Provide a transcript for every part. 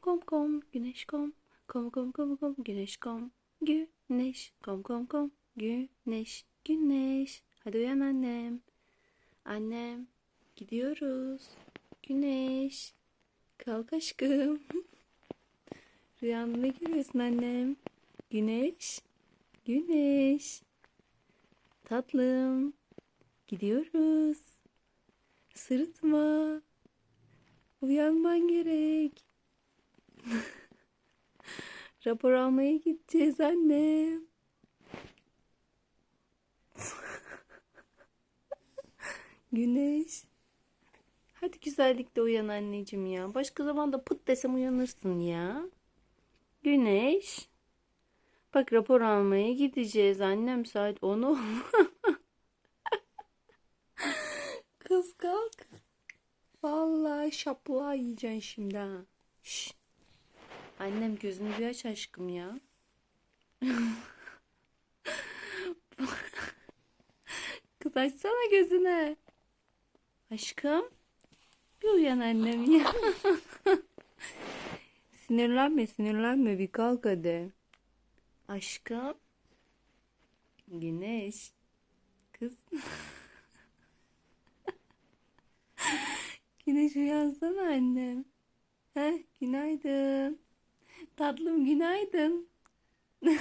kom kom güneş kom. Kom kom kom kom güneş kom. Güneş kom kom kom güneş güneş. Hadi uyan annem. Annem gidiyoruz. Güneş. Kalk aşkım. Rüyanda ne görüyorsun annem? Güneş. Güneş. Tatlım. Gidiyoruz. Sırıtma. Uyanman gerek. Rapor almaya gideceğiz annem. Güneş. Hadi güzellikle uyan anneciğim ya. Başka zaman da pıt desem uyanırsın ya. Güneş. Bak rapor almaya gideceğiz annem saat 10 oldu. Kız kalk. Vallahi şaplığa yiyeceksin şimdi ha. Şş. Annem gözünü bir aç aşkım ya. Kız açsana gözünü. Aşkım. Bir uyan annem ya. sinirlenme sinirlenme bir kalk hadi. Aşkım. Güneş. Kız. Güneş uyansana annem. Heh, günaydın. Tatlım günaydın.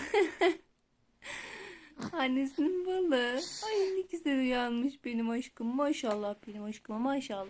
Annesinin balı. Ay ne güzel uyanmış benim aşkım. Maşallah benim aşkıma maşallah.